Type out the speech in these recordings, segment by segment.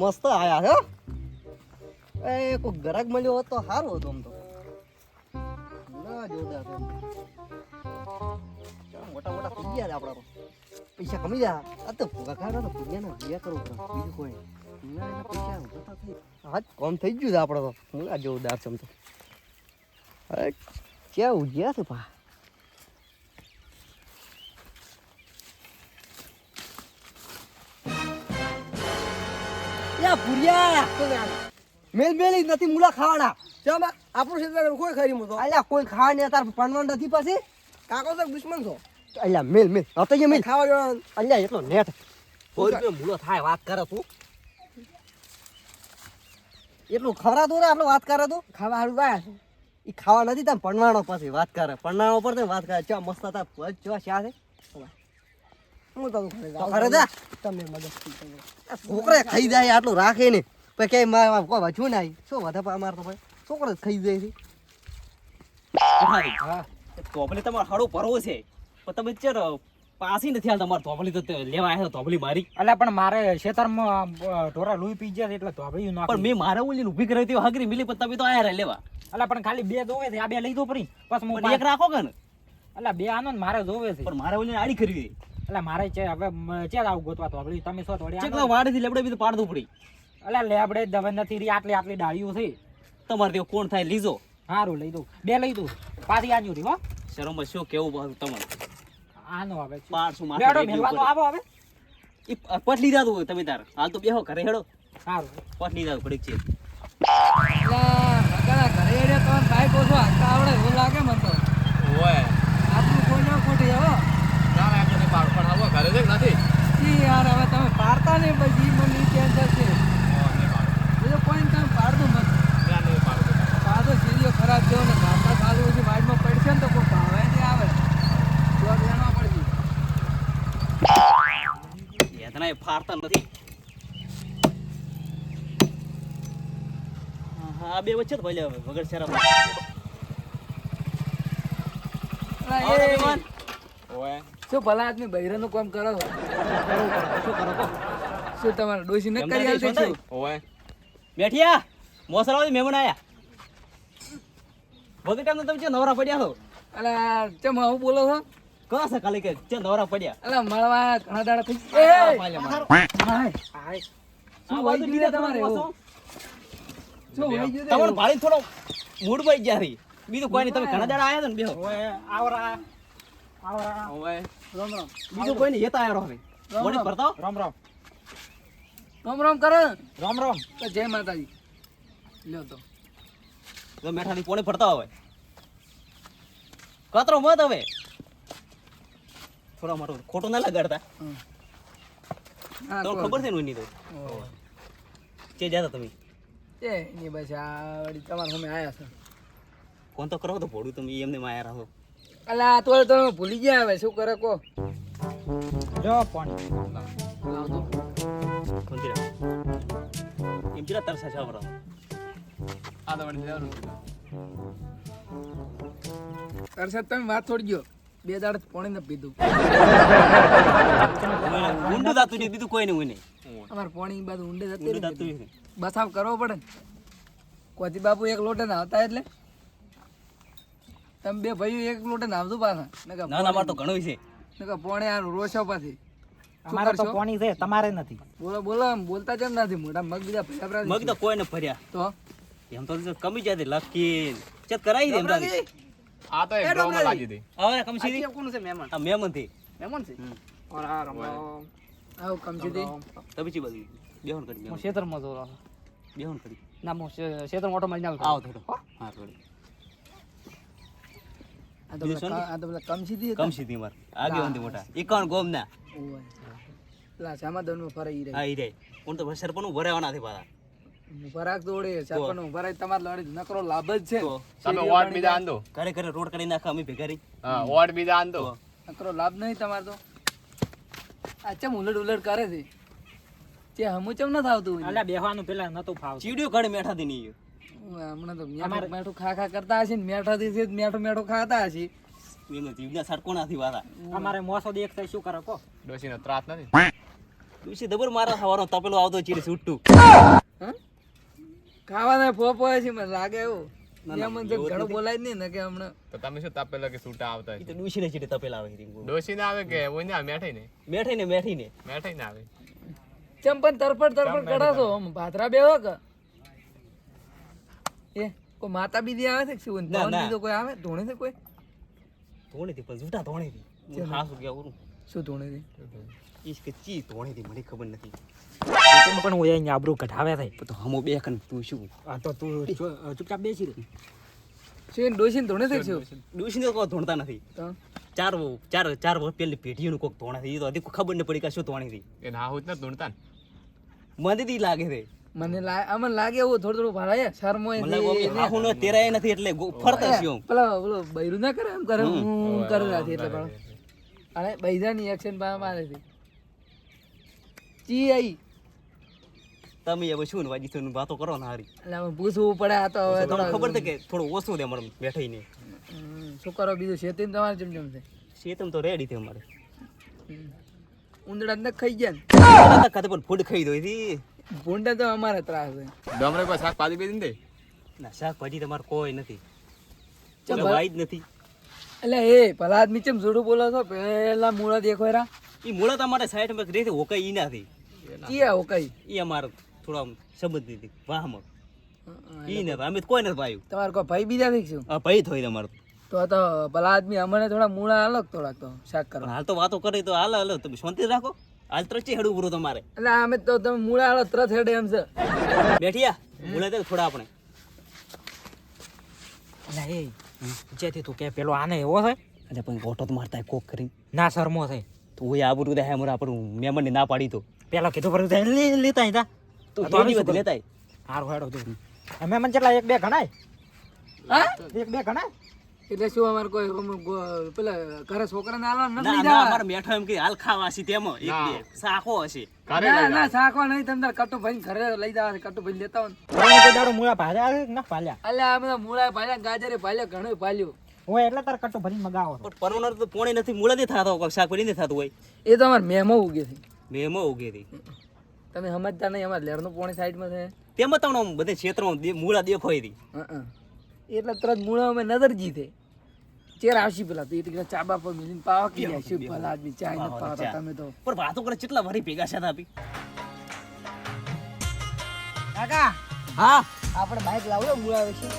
મસ્ત આયા હે. એ કોઈ ગરાક મળ્યો હોત તો સારું હતું આમ તો. ના જોરદાર. મોટા મોટા થઈ ગયા આપણા પૈસા કમી જા. આ તો ભૂગા ખાડા તો ભૂગ્યા ના ભૂગ્યા કરો બીજું કોઈ. પૈસા હા કોમ થઈ ગયું છે આપણે તો. હું જોરદાર છે આમ તો. અરે, ક્યાં છે પા યા ભુરિયા. મેલ મેલી નથી મુલા ખાવાના. ચમ આપણું ક્ષેત્ર કોઈ ખરી મૂતો અલ્યા કોઈ ખાવા નહીં તાર પાનવાનું નથી પાસે કાકો તો દુશ્મન છો? અલ્યા મેલ મેલ. હતો તો મેલ. ખાવા જવાનું. અલ્યા એટલો નેટ કોઈ રૂપિયો મૂલો થાય વાત કરે તું. એટલું તો રે આપણે વાત કરે તું? ખાવા હારું ગયા છે ઈ ખાવા નથી તમે પણવાણો પછી વાત કરે. પણવાણો પર તો વાત કરે. ચા મસ્ત હતા ચો ચા શા છે? હું તો ખરે તો ખરે જા તમે મદદ છોકરા ખાઈ જાય આટલું રાખે ને. પછી ક્યાંય મારે કોઈ વાંચવું ના શું વધે પા અમારે તો ભાઈ? છોકરા ખાઈ જાય છે. ધોપલી ધોબલી તમારે હાડો ભરવો છે. પણ તમે ચેર પાસી નથી હાલ તમારે ધોબલી તો લેવા આવ્યા ધોબલી મારી. એટલે પણ મારે ખેતરમાં ઢોરા લુઈ પી ગયા એટલે એટલે ના પણ મેં મારે ઓલી ઊભી કરી હતી હાગરી મિલી પણ તમે તો આયા રે લેવા. એટલે પણ ખાલી બે જોવે છે. આ બે લઈ દો ફરી. બસ હું એક રાખો કે ને? એટલે બે આનો ને મારે જોવે છે. પણ મારે ઓલી આડી કરવી અલ્યા મારે છે હવે ચેર આવું ગોતવા ધોબળી તમે શું થોડી ચેક વાડેથી લેબડે બી તો પાડવું પડી એટલે લેબડે દવે નથી રી આટલી આટલી ડાળીઓ થઈ તમારે તેઓ કોણ થાય લીજો. સારું લઈ દઉં. બે લઈ દઉં. પાછી આન્યું રહી હો. શરમ શું કેવું પાછું તમારે? આનો હવે. પાડશું માથે બેડો મેલવાનો આવો હવે. ઈ પટ લીધા તમે તાર. હાલ તો બેહો ઘરે હેડો. સારું પટ લીધા પડી છે ઘરે એડે તો બાઈક ઓછો હાંકતા આવડે એવું લાગે મને તો આપણું કોઈ ના ખોટી હો ઈ યાર હવે તમે પાડતા નહીં પછી ઈ મને ઈ ટેન્શન છે બીજો કોઈ ને તમે પાડતું મત પાડો સીડીઓ ખરાબ થયો ને ગામડા ચાલુ પછી વાઈડમાં પડશે ને તો કોઈ ભાવે નહીં આવે જોબ લેવા પડશે એતના એ ફાડતા નથી હા, હા આ બે વચ્ચે જ ભલે વગર શરમ. શું ભલા આદમી બૈરાનું કામ કરો છો? શું કરો? શું તમારે ડોસી ન કરી આલતી જઈશું ઓય. બેઠિયા મોસર આવી મહેમાન આયા. વગર ટાઈમ તમે નવરા પડ્યા છો અલે ચમ આવું બોલો છો? કહો છે ખાલી કે ચે નવરા પડ્યા? અલે મળવા ઘણા દાડા થઈ એ! હાય. હાય. શું બીજા તમારે? તમારે? ભાળી થોડો મૂડ પડી ગયા રહી બીજું કોઈ નહીં તમે ઘણા દાડા આવ્યા ને બેહો. આવરા. આવરા. આવરા રામ રામ. બીજું કોઈ નહીં હેતા આવ્યો હવે. રામ મોડી રામ. રામ રામ. રામ રામ કરે. રામ રામ. તો જય માતાજી. લ્યો તો. તો મેઠાની પોણી ફરતા હવે. કતરો મત હવે. થોડા મોટો ખોટું ના લગાડતા. કહો. ખબર છે ને એની તો. કે જાતા તમે. એ એની બસ આ વળી તમારા સામે આવ્યા છે. ફોન તો કરો તો ભોડું તમે એમને માયા રહો. અલા આ તો તમે ભૂલી ગયા હવે શું કરે કો જો પાણી એમ જરા તરસા છે બરાબર તરસાદ તમે વાત છોડી ગયો બે દાડ પાણી ને પીધું. ઊંડું દાતું નહીં બીજું કોઈ નહીં અમારે પાણી બાજુ ઊંડે જતી દાતું ને. બસાવ કરવો પડે ને. કોથી બાપુ એક લોટે નાવતા એટલે? તમે બે ભાઈઓ એક લોટે નાવજો પાછા. ના ના મારે તો ઘણું છે. નકર પોણે આ રોશો પાછી. અમારે તો પોણી છે તમારે નથી. બોલો બોલો આમ બોલતા કેમ નથી. મોટા મગ બીજા ભર્યા મગ તો કોઈ ને ફર્યા તો? એમ તો કમી જાય લખી ચેક કરાવી દે. એમ તો એક તો લાગી હતી. હવે કમસી આજે કોણ છે? મહેમાન આ મહેમાનથી. મહેમાન છે? ઓર આ રમો આવ કમજીદી તમે ચી બાજુ બેહોન કરી હું બેહોન. ખેતરમાં જોરો બેહોન કરી. ના હું ખે- મોટો ઓટો મારીને આવ થોડો. હા? થોડો. આ તો આ તો પેલા કમજીદી કમસી થી માર. આગે વંદી મોટા. એકાવન ગોમ ના ઓય. પેલા સામાદોનમાં ફરાઈ રહી. હા ઈ રે કોણ તો સરપંચનું ભરાવાના થી પાછા. ફરાક દોડે સરપંચ ફરાય તમાર લડી નકરો લાભ જ છે. તમે વોટ બીજા આંદો. ઘરે ઘરે રોડ કરી નાખા અમે ભેગા રહી હા વોટ બીજા આંદો. નકરો લાભ નહીં તમાર તો. અચ્છા ઉલટ ઉલટ કરે છે? તે હમું ચમ ન? થાવતું અલા બેહવાનું પેલા નતું ફાવ ચીડ્યો ઘડ મેઠા થી નહીં હમણાં તો મેઠું મેઠું ખા ખા કરતા હશે ને મેઠા થી છે મેઠું મેઠું ખાતા હશે. એનો જીવના સડકો નાથી વાળા અમારે મોસો દેખ થાય શું કરો કો? ડોશીનો ત્રાસ નથી. ડોશી દબર મારા હવાનો તપેલો આવતો ચીડ છૂટું. હા? ખાવાના હોય છે મને લાગે એવું. શું તરફડ તરફડ કઢાશો કે? કોઈ માતા બીજી આવે છે કે શું. બીજો કોઈ આવે? ધોણે છે કોઈ? ધોણીથી પણ જૂઠા ધોણીથી હું ખાસું કેવું શું ધોણે ઈશ કે ચી ધોણીથી મને ખબર નથી. તેમ પણ હું અહીંયા આબરૂ કઢાવે થાય. તો હમો બે કન તું શું? આ તો તું ચૂપચાપ બેસી રહે. છે ને ડોસીને ધોણે છે? કે શું ડોશીને તો કોઈ ધોણતા નથી. તો? ચાર ચાર ચાર વર્ષ પેલી પેઢીઓનું કોક ધોણા થઈ તો હજી ખબર ન પડી કે શું ધોણીથી એ ના હોત ને ધોણતા ને. મને દી લાગે છે. મને લાગે અમને લાગે એવું થોડું થોડું ભરાય શરમો મને હું તેરાય નથી એટલે ફરતા છીએ પેલા પેલો બૈરું ના કરે એમ કરે? હું કરે નથી એટલે પણ. અને બૈરાની એક્શન પા મારે છે. ચી આઈ. તમે હવે શું ને વાજી થયું વાતો કરો ને હારી. એટલે પૂછવું પડે આ તો હવે તમને ખબર છે કે થોડું ઓછું દે અમારે બેઠાઈને ને શું કરો બીજું? શેતીમ તમારે જેમ જેમ છે? શેતમ તો રેડી છે અમારે. ઉંદડા ને ખાઈ ગયા ને. ખાતે પણ ફૂડ ખાઈ દો હતી. ભૂંડા તો અમારે ત્રાસ છે. ડમરે કોઈ શાક પાડી બેસી દે ના શાકભાજી તમારે કોઈ નથી. ભાઈ. વાઈ જ નથી. એટલે એ ભલા આદમી ચેમ જોડું બોલો છો? પેલા મૂળા દેખો રા એ મૂળા તમારે સાઈડમાં રહી હોકાઈ ઈ નથી. ચિયા હોકાઈ. કઈ એ અમારે. થોડા આમ સંબંધ નથી. વાહમાં. ઈ ને અમે કોઈ નથી ભાઈ તમારે કોઈ ભાઈ બીજા નહીં શું? હા ભાઈ થોઈ તમારે તો. તો ભલા આદમી અમને થોડા મૂળા અલગ થોડાક તો શાક કરો કરવા હાલ તો વાતો કરી તો હાલ હાલ તમે શાંતિ રાખો. હાલ ત્રચી હેડું પૂરું તમારે. એટલે અમે તો તમે મૂળા આલો ત્રચ હેડે એમ છે. બેઠિયા મૂળા દે થોડા આપણે. એટલે એ જેથી તું કે પેલો આને એવો છે? એટલે પણ ઓટો તો મારતા કોક કરી. ના શરમો થાય તું એ આબરું દે અમારે આપણું ને ના પાડી તો. પેલો કીધું પર લેતા તો આ તો હેડી વધી લેતાય. હારું હેડો તું અમે મને કેટલા એક બે ગણાય? હા? એક બે ગણાય? એટલે શું અમારે કોઈ પેલા ઘરે છોકરાને આલવા નથી ના અમારે મેઠો એમ કે હાલ ખાવા તેમાં એક બે. સાખો હશે. ના ના સાખો નહીં તમને કટુ ભાઈ ઘરે લઈ જવા છે કટુ ભાઈ લેતા હોય ને. દાડો મૂળા ભાલ્યા છે ના ભાલ્યા? અલ્યા આ બધા મૂળા પાલ્યા ગાજરે પાલ્યા ઘણું પાલ્યું હોય એટલે તાર કટુ ભરી મગાવો છો. પણ પરવનર તો પોણી નથી મૂળ નથી થતો કોઈ શાકભાજી નથી થતું હોય. એ તો અમારે મેમો ઉગે છે. મેમાં ઉગે હતી તમે સમજતા નહીં અમારે લેરનું પોણી સાઈડમાં છે. તેમાં તમને બધે ક્ષેત્રમાં મૂળા દેખાય હતી. એટલે તરત મૂળા અમે નજર જીતે ચેર આવશી પેલા તો. એ તો ચાબા પર મિલીને પાવા કે આવશે ભલા આદમી ચાય ને પાવા તમે તો. પણ વાતો કરે કેટલા વારી ભેગા છે આપી કાકા હા? આપણે બાઈક લાવો મૂળા વેચી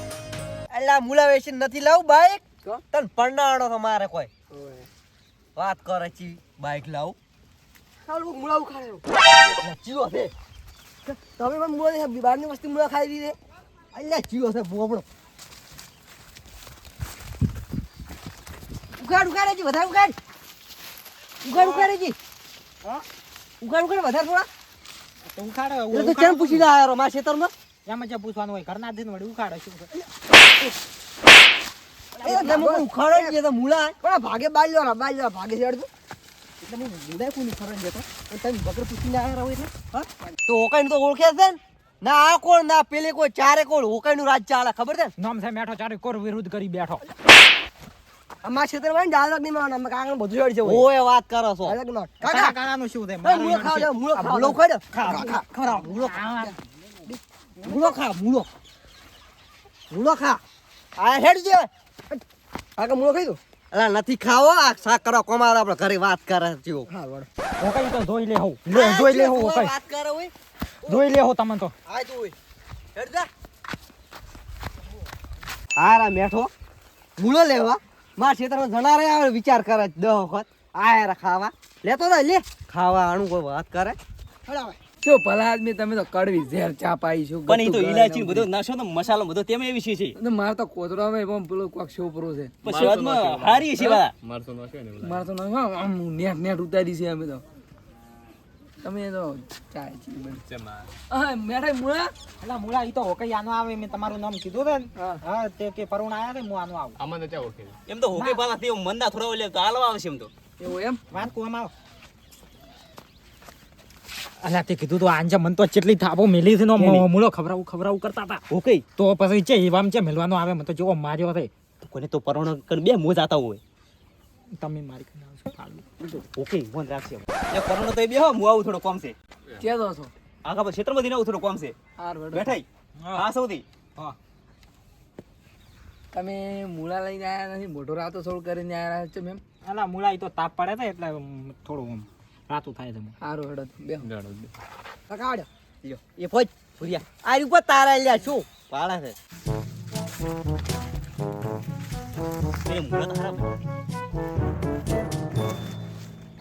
એટલે મૂળા વેચી નથી લાવું બાઈક તન તને તમારે તો મારે કોઈ. વાત કરે ચી બાઈક લાવું. સારું મૂળા ખાડે ચીવો છે તમે પણ મૂળા દે બહારની વસ્તી મૂળા ખાઈ દીધે અહીંયા જીવો છે બોબડો ઉઘાડ ઉઘાડે જી વધારે ઉઘાડ ઉઘાડ ઉઘાડે જી ઉઘાડ ઉગાડ વધારે થોડા તો ઉખાડો તો કેમ પૂછી ના આવ્યો મારા ખેતરમાં એમાં જે પૂછવાનું હોય ઘરના દિન વળી ઉખાડો શું છે? ઉખાડો મૂળા ભાગે ના બાલ્યો ભાગે છે અડધું એટલે હું મૂળા કોઈ ઉખાડો જતો પણ તમે બકર પૂછીને આવ્યા રહો એટલે? હા? તો ઓકાઈ તો ઓળખે છે ને? ના આ કોણ? ના પેલે કોઈ ચારે કોણ? ઓકાઈ રાજ ચાલે ખબર છે નામ છે મેઠો ચારે કોર વિરુદ્ધ કરી બેઠો. અમારા ક્ષેત્રમાં ને ડાયલોગ નહીં મારવાનો અમે કાકા બધું હેડ છે ઓય વાત કરો છો. કાકા કાકા! કાકાનું શું છે મૂળો ખાવ લે મૂળો ખાવ મૂળો ખાવ ખા ખા ખરા મૂળો ખા. મૂળો ખા મૂળો. મૂળો ખા. આ હેડ જે કાકા મૂળો ખાઈ દો. અલા નથી ખાવો? આ શાક કરો કોમાર આપણે ઘરે વાત કરે જીવો હા વડ હું કઈ તો જોઈ લે હું લે જોઈ લે હું કઈ. વાત કરે હોય. જોઈ લે હું તમને તો. આ તો હોય. હેડ જા. હારા મેઠો. મૂળો લેવા માર ક્ષેત્રમાં જણા રહ્યા આવે વિચાર કરે દહ વખત. આયા ખાવા. લેતો તો લે. ખાવા આણું કોઈ વાત કરે. હડાવે શું ભલા આદમી તમે તો કડવી ઝેર ચા પાઈ પણ એ તો ઇલાયચી બધો નશો તો મસાલો બધો તેમ એવી છે છે. અને માર તો કોતરામાં પણ પેલો કોક છોપરો છે. પણ સ્વાદમાં હારી છે વાળા. માર તો છે ને માર તો નહીં, આમ નેટ નેટ ઉતારી છે અમે તો. તમે તો ચાય છે બધી. ચેમાં હા મેઠાઈ મુળા? એલા મુળા ઈ તો હોકઈ આનો આવે મેં તમારું નામ કીધું છે ને. હા. તે કે પરુણ આયા ને હું આનો આવું. આમાં તો ચા ઓળખે એમ તો હોકે પાલા તે મંદા થોડા ઓલે તો હાલવા આવશે એમ તો. એવું એમ? વાત કુવામાં આવો અલ્યા તે કીધું તો આંજે મન તો ચેટલી થાપો મેલી છે નો મૂળો ખબરાવું ખબરાવું કરતા હતા. ઓકે તો પછી છે એવામ છે મેલવાનો આવે મને તો જેવો માર્યો છે. કોને તો પરોણ કર બે મોજ આતા હોય. તમે મારી કરીને આવશો ફાળવું ઓકે મન રાખશે એ પરોણો તો એ બેહો હું આવું થોડો કોમ છે. કેદો છો? આખા પર ક્ષેત્રમાંથી આવું થોડો કોમ છે. હાર વડો. બેઠાઈ હા. સૌથી. હા. તમે મૂળા લઈને આયા નથી મોટો રાતો છોડ કરીને આયા છો મેમ? અલા મૂળા ઈ તો તાપ પડે તો એટલે થોડું આમ રાતું થાય તમે સારું હેડો બેહો. કાઢ લ્યો એ ફોજ ભૂરિયા આ ઉપર તારા લ્યા શું? પાડા છે. એ મૂળા ખરાબ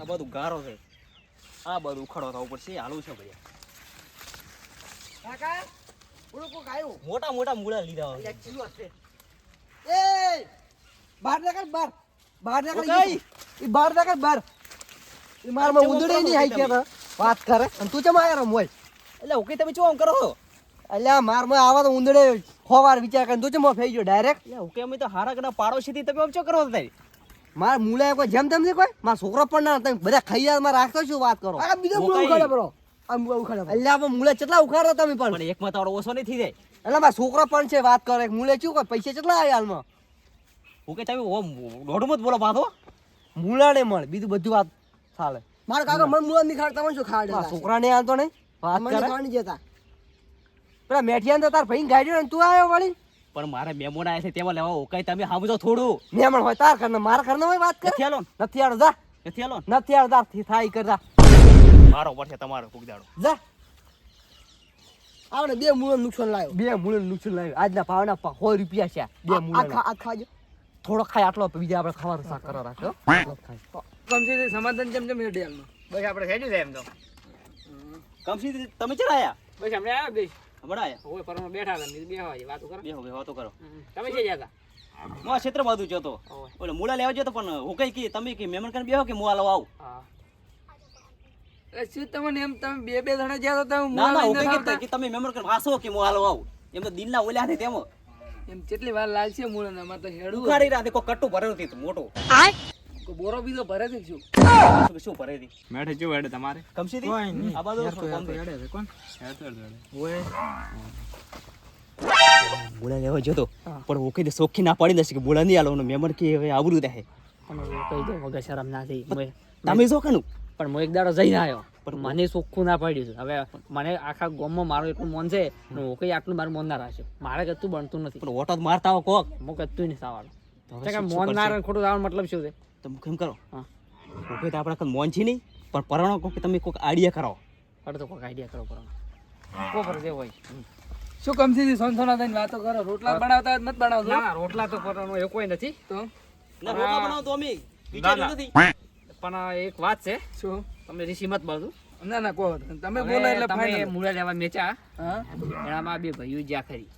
આ બધું ગારો છે. આ બધું ઉખાડો થવું પડશે હાલું છે ભૈયા કાકા મોટા મોટા મૂળા લીધા હોય. છે. એ બહાર નીકળ બહાર. બહાર નીકળ. ઈ બહાર નીકળ બહાર. ઈ મારમાં ઉંદડી નહીં હાઈ કે વાત કરે. અને તું ચમ આયા રમોય એટલે ઓકે તમે શું આમ કરો છો? અલ્યા મારમાં આવા તો ઉંદડે ખોવાર વિચાર કરીને તું ચમ ફેઈ ગયો ડાયરેક્ટ એટલે ઓકે અમે તો હારા કના પાડોશીથી તમે આમ શું કરો છો તારી? માર મુલા કોઈ જેમ તેમ છે કોઈ? માર છોકરો પણ ના તમે બધા ખાઈ યારમાં રાખતો શું વાત કરો? આ બીજો મુલા ઉખાડે બરો. આ મુલા ઉખાડે અલ્યા પણ મુલા કેટલા ઉખાડો તમે પણ? પણ એકમાં તારો ઓછો નહીં થઈ જાય. એટલે માર છોકરો પણ છે વાત કરે. મુલે શું કોઈ પૈસા કેટલા આવ્યા હાલમાં? ઓકે તમે ઓમ દોઢમાં જ બોલો પાછો. મુલા ને મળે. બીજું બધું વાત ચાલે મારા કાકા મને મુલા નહીં ખાડ તમને શું ખાડ છોકરા ને હાલતો નહીં? વાત મને કરે? ખાવાની જતા પેલા મેઠિયાને તો તાર ભાઈ ગાડ્યો ને તું આવ્યો વળી? પણ મારે મેમોન આવ્યા છે તેમાં લેવા ઓકે તમે સમજો થોડું. મેમણ હોય તાર કરને મારા ઘરના હોય વાત કરે? નથી નથી આડો જા. નથી આલો નથી આડો તાર થાય કરતા મારો પડશે તમારો ફૂગદાડો જા. આપણે બે મૂળ નુકસાન લાવ્યો બે મૂળ નુકસાન લાવ્યો આજના ભાવના સો રૂપિયા છે. બે આ મૂળ ખા- આ ખાજો. થોડો ખાય આટલો બીજા આપણે ખાવાનું શાક કરવા રાખ્યો કમસી સમાધાન જેમ જેમ હેડે હાલમાં બસ આપણે હેડ્યું છે એમ તો. કમસી તમે ચલા આયા? બસ અમે આવ્યા બેસ. હમણાં આયા? હોય પર બેઠા હતા બેહવા જે વાતો કરો. બેહો બેહો તો કરો. તમે છે જતા? હું આ ક્ષેત્ર બાજુ જતો તો. ઓલે મૂળા લેવા જતો પણ હું કઈ કે તમે કી મહેમાન કરીને બેહો કે હું આલો આવું? હા. શું તમને એમ તમે બે બે જણા જ્યાં તો તમે ના ના હું કઈ કે તમે મહેમાન કરીને વાસો કે હું આલો આવું. એમ તો દિલના ઓલ્યા ને તેમાં. એમ કેટલી વાર લાગશે મૂળા ને અમારે તો હેડું ઉખાડી રાતે કોઈ કટ્ટું ભરેલું હતું મોટું. કોઈ બોરો બીજો ભરે છે શું? શું ભરે છે? મેઠે જો હેડે તમારે? કમસી કોઈ નહીં. આ બાજુ કોણ હેડે છે. કોણ? હેડે હેડે. હોય મૂળા લેવા જતો પણ હું કઈ શોખી ના પાડી દેશે કે બોલા નહીં આલો મેમર કે હવે આવરું રહે પણ હું કહી દઉં વગર શરમ ના થઈ. તમે જો કનું પણ હું એક દાડો જઈને આવ્યો. પણ મને ચોખ્ખું ના પડ્યું છે. હવે મને આખા ગામમાં મારું એટલું મન છે હું કઈ આટલું મારું મન ના રાખ્યું મારે કતું બનતું નથી. પણ ઓટો મારતા હો કોક. હું કતું નહીં સાવાનું મોન ના ખોટું આવવાનું મતલબ શું છે? તો કેમ કરો. હા. તો આપણા કઈ મોન છે નહીં પણ પરણો કોક તમે કોક આઈડિયા કરો. અરે તો કોઈ આઈડિયા કરો પરણો. કોક પર જે હોય. શું કમથી સોનસોના થઈને વાતો કરો. રોટલા બનાવતા મત બનાવજો. ના રોટલા તો કરવાનો એ કોઈ નથી. તો? ના રોટલા બનાવો તો અમે. વિચાર્યું નથી. પણ એક વાત છે. શું? તમે ઋષિ મત બોલજો ના ના કહો. તમે બોલો એટલે તમે મૂળા લેવા મેચા એનામાં બે ભાઈઓ જ્યાં ખરી.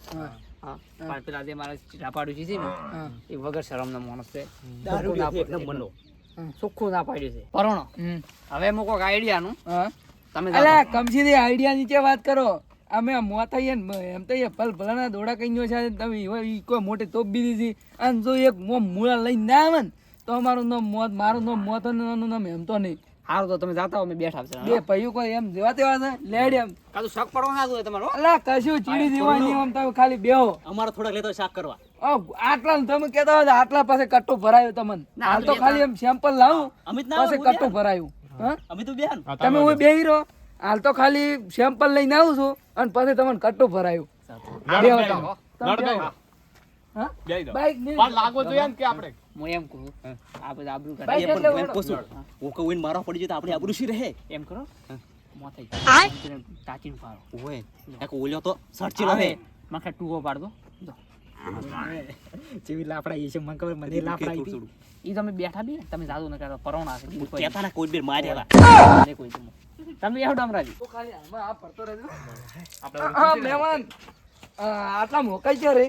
પણ પેલા જે મારા ચીરાપાડું છે ને એ વગર શરમનો માણસ છે. દારૂ ના પડે પાડ્યું. ચોખ્ખું ના પાડ્યું છે. પરોણો. હવે હું કોઈક આઈડિયાનું નું? તમે અલા કમસીદી આઈડિયા નીચે વાત કરો. અમે મોત એમ તો એ ભલ ભલાના દોડા કઈ ગયો છે તમે કોઈ મોટી તોપ બી દીધી અને જો એક મો મૂળા લઈને ના આવે ને તો મારું નામ મોત મારું નામ મોત નામ એમ તો નહીં. હારું તો તમે જાતા હો અમે બેઠા છે. બે ભાઈઓ કોઈ એમ જેવા તેવા છે? લેડ એમ. કાતું શક પડવા ના જોઈએ તમારો? અલા કશું ચીડી દેવા નહીં આમ તમે ખાલી બેહો. અમારે થોડા લેતો શાક કરવા. ઓ આટલા તમે કહેતા હોય આટલા પાસે કટ્ટો ભરાયો તમને. હાલ તો ખાલી એમ સેમ્પલ લાવું અમિત ના પાસે કટ્ટો ભરાયું. હા? અમિત તો બેન તમે હું બેહી રહો. હાલ તો ખાલી સેમ્પલ લઈને આવું છું અને પછી તમને કટ્ટો ભરાયું. બેહો તમે. લાગવો જોઈએ કે આપણે? હું એમ કહું. આ બધા આબરૂ કરે એ પણ એમ કહું છું, હું. મારવા પડી જાય તો આપણે આબરૂ શી રહે? એમ કરો. મોથાઈ તાચીને પાડો ઓય એક ઓલ્યો તો સડચેલો હે માખે ટૂવો પાડો જો. જેવી લાફડા છે મને ખબર મને લાફડા થોડું, થોડું. તમે બેઠા બી તમે જાદુ ન કરો પરોણા છે કહેતા ના કોઈ બેર માર્યા હતા. કોઈ. તમે એવડો અમરાજી તો ખાલી આ પડતો રહેજો. હા, મહેમાન આટલા મોકાઈ છે રે.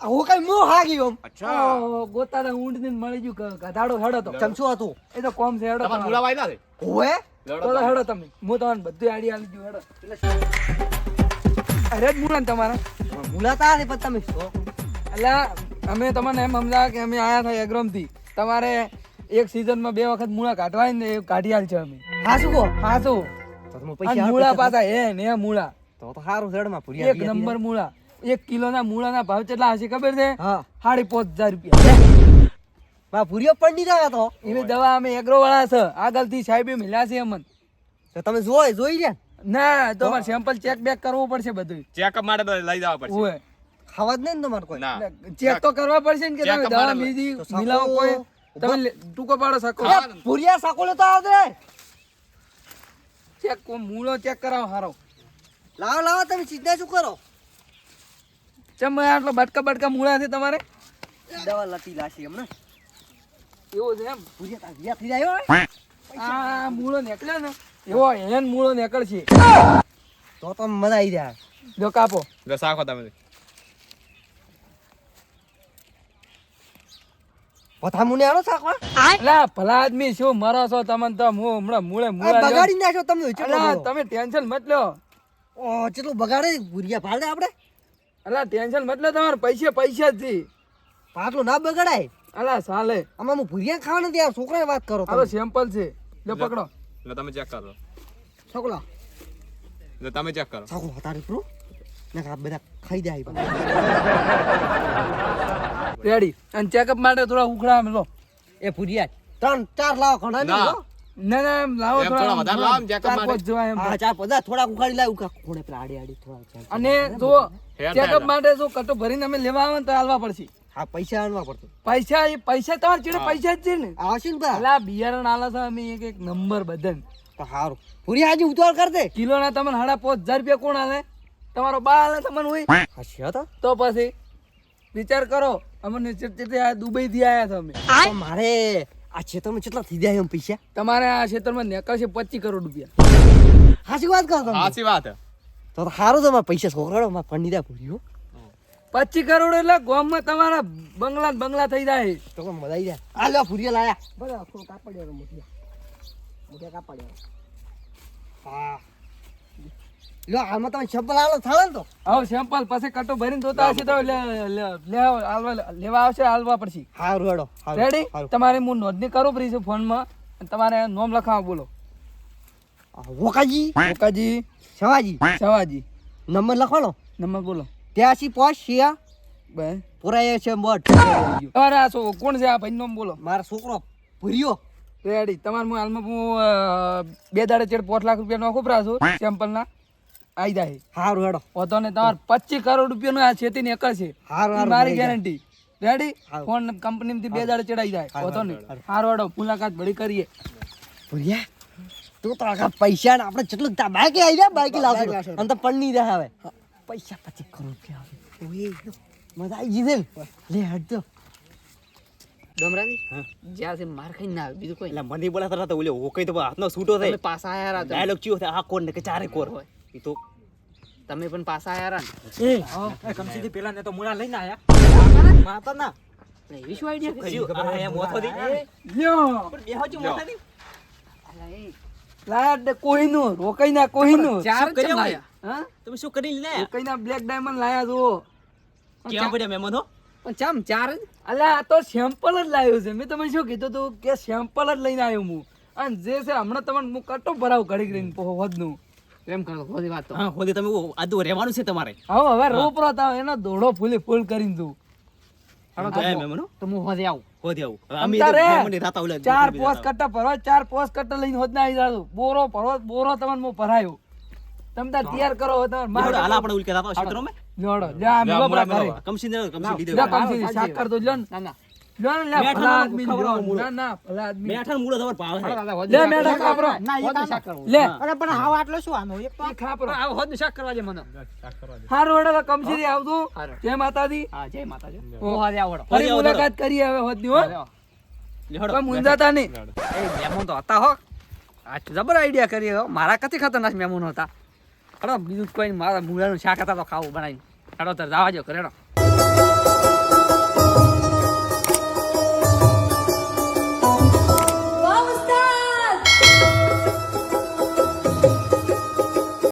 હું કઈ મો હાગી ઓમ ઓહો, ગોતા ઊંટ ને મળી ગયું ગધાડો હેડો તો. ચમચું હતું. એ તો કોમ છે હેડો તમારે તમારે. મૂળા વાયદા ઓએ તો તો હેડો તમે. હું તમને બધું આઈડિયા આલી દઉં હેડો. અરે જ મૂળા તમારા. મુલા તા પણ તમે શો એટલે અમે તમને એમ સમજાવ કે અમે આયા થાય એગ્રોમથી તમારે એક season માં બે વખત મૂળા કાઢવા ને એ કાઢી આલ છે અમે. હા શું કહો? હા શું? તો તમે અને પૈસા મૂળા પાછા હે ને મૂળા. તો તો સારું પૂરી એક નંબર મૂળા. એક કિલો ના મૂળા ના ભાવ કેટલા હશે ખબર છે? હા. સાડી પાંચ હજાર રૂપિયા. બા પૂરીઓ પડી રહ્યા તો? એવી દવા અમે એગ્રો વાળા છે. આગળથી સાહેબે મિલ્યા છે અમન. તો તમે જોઈ જોઈ રહ્યા ના તો સેમ્પલ ચેક બેક કરવું પડશે બધું ચેકઅપ માટે લઈ જવા પડશે. ઓય. ખાવા જ નહીં ને તમારે કોઈ? ચેક તો કરવા પડશે ને કે તમે દવા બીજી મિલાવો કોઈ? તમે ટૂંકો પાડો શકો પૂરિયા ભૂરિયા તો આવજે. ચેક મૂળો ચેક કરાવો હારો. લાવો લાવો તમે ચિંતા શું કરો? ચમ આટલો બટકા બટકા મૂળા છે તમારે? દવા લતી લાશી હમણાં એવું છે એમ? ભૂરિયા તાર વિયા થઈ જાય આ મૂળો નીકળ્યો ને. એવો હેન મૂળો નીકળશે. તો તો મજા આવી જાય. જો કાપો. જો સાખો તમે પથા મુને આનો સાકવા અલા ભલા આદમી શું મરો છો તમને તો હું હમણાં મૂળે મૂળા બગાડી નાખ્યો તમે. તમે ટેન્શન મત લો. ઓ ચેટલું બગાડે? ભૂરિયા ભાડે આપણે અલા ટેન્શન મતલબ લો તમારે પૈસે પૈસા જ છે પાછું ના બગડાય? અલા સાલે. આમાં હું ભૂરિયા ખાવા નથી આ છોકરાએ વાત કરો હવે સેમ્પલ છે. લે પકડો. લે તમે ચેક કરો. છોકરા. લે તમે ચેક કરો. સાકુ તારે પ્રો ને આ બધા ખાઈ જાય રેડી અને ચેકઅપ માટે થોડા ઉખડા લો. એ ભૂરિયા ત્રણ ચાર લાવો ઘણા ના. ના. ના લાવો થોડા વધારે લાવો ને માટે. પાંચ જોવા એમ. હા ચાર પદા થોડા ઉખાડી લાવ ઉખા. ખૂણે પેલા આડી આડી થોડા અને જો ચેકઅપ માટે જો કટો ભરીને અમે લેવા આવે તો હાલવા પડશે. હા પૈસા આનવા પડતો પૈસા એ પૈસા તમારે ચીડે પૈસા જ છે ને? આવશે ને બા બિયારણ આલા છે અમે એક એક નંબર બદન તો હારું. પૂરી હાજી ઉતાવળ કર દે. કિલો ના તમને સાડા પાંચ હજાર રૂપિયા કોણ આલે? તમારો બા આલે તમને હોય? હશે તો. પછી વિચાર કરો અમને ચેટલી દુબઈ થી આયા છો અમે. મારે આ ક્ષેત્રમાં કેટલા થઈ જાય એમ પૈસા? તમારે આ ક્ષેત્રમાં નેકળશે પચીસ કરોડ રૂપિયા. સાચી વાત કરો તમે. સાચી વાત હે. તો સારું તો પૈસા છોકરાડો મારા પંડિતા ભૂર્યો પચીસ કરોડ એટલે ગામમાં તમારા બંગલા બંગલા થઈ જાય. તો મજા આવી જાય? આ લો ભૂરિયા લાયા. બરાબર આખો કાપડ્યો મોટિયા મોટિયા કાપડ્યો હા. લો આમાં તમે સેમ્પલ આલો થાળે તો. હવે સેમ્પલ પછી કટો ભરીને જોતા હશે તો લે- લે- લેવા લેવા આવશે હાલવા પડશે. હા હેડો રેડી તમારે હું નોંધણી કરું પડી છે ફોનમાં તમારે નોમ લખાવો બોલો. આ વોકાજી. શવાજી સવાજી. નંબર લખવાનો? નંબર બોલો. ત્યાંસી પોસ્ટ શિયા બે. પુરાય છે મોટ અરે આ શું કોણ છે આ ભાઈ નોમ બોલો. મારો છોકરો ભર્યો. રેડી. તમારે હું હાલમાં હું બે દાડે ચેડ પાંચ લાખ રૂપિયા નો ખોપરા છું સેમ્પલના આવી જાય. હારું હેડો. હોતો ને તમારે પચીસ કરોડ રૂપિયાનો આ ખેતી નીકળશે એકર છે. હારું મારી ગેરંટી રેડી. ફોન કંપનીમાંથી બે દાડે ચડાઈ જાય. હોતો ને સારું હેડો. મુલાકાત ભળી કરીએ. ભૂર્યા? તું તો આખા પૈસા ને આપણે જેટલું બાઈક બાકી આવી જાય બાકી લાવશું. અને તો પણ નહીં રહે હવે. પૈસા પચીસ કરોડ રૂપિયા આવે મજા આવી ગઈ ને? લે હટજો. ડમરાજી માર ના આવે બીજું કોઈ એટલે મને બોલાતા હતા ઓલે હોકઈ તો હાથનો છૂટો થાય. પાછા આયા હતા. ડાયલોગ ચિયો થાય આ કોર ને કે ચારે કોર? હોય. તો તમે પણ પાછા આયા રહ્યા ને? કમસીથી પેલા ને તો મુળા લઈને આયા. માતા ના એવી શું આઈડિયા કર્યું? મોથો દી લ્યો. પણ બેહો જો મોથા દી લાયા દે કોહિનૂર રોકાઈના કોહિનૂર ચાર શું કર્યા હા? તમે શું કરી લે? રોકાઈના બ્લેક ડાયમંડ લાયા જો કેવા પડ્યા મહેમાનો પણ ચામ ચાર જ? અલા આ તો સેમ્પલ જ લાવ્યો છે. મેં તમને શું કીધું તું કે સેમ્પલ જ લઈને આવ્યો હું. અને જે છે હમણાં તમને હું કટો ભરાવ ઘડી રહીને પોહો વધનું એમ કરો હોદી વાત હા હોદી તમે આદુ રહેવાનું છે તમારે. હવે હવે રોપરો તાવ એનો દોડો ફૂલી ફૂલ કરીને તું તો હું હોદી આવું. ચાર પોસ કટ્ટા ભરવા ચાર પોસ કટ્ટા લઈને હોત ના આવી બોરો ભરવા બોરો તમને હું ભરાયો. તમે તાર તૈયાર કરો તમારે માર હાલ આપણે ઉલકે રાતા ક્ષેત્રો મેં જોડો લે આ મેલો કરે. કમસી ને કમસી લીધે કમસી શાક કર દો લ્યો ના. જય માતાજી. જય માતાજી. મુલાકાત કરી હવે મુંજાતા નહીં. મહેમાન તો હતા હો. આ જબર આઈડિયા કરી મારા કથી ખતરનાક મહેમાન હતા. બીજું કોઈ મારા મૂળાનું શાક હતા તો ખાવું બનાવી હડો તાર જવા જો કરે હેડો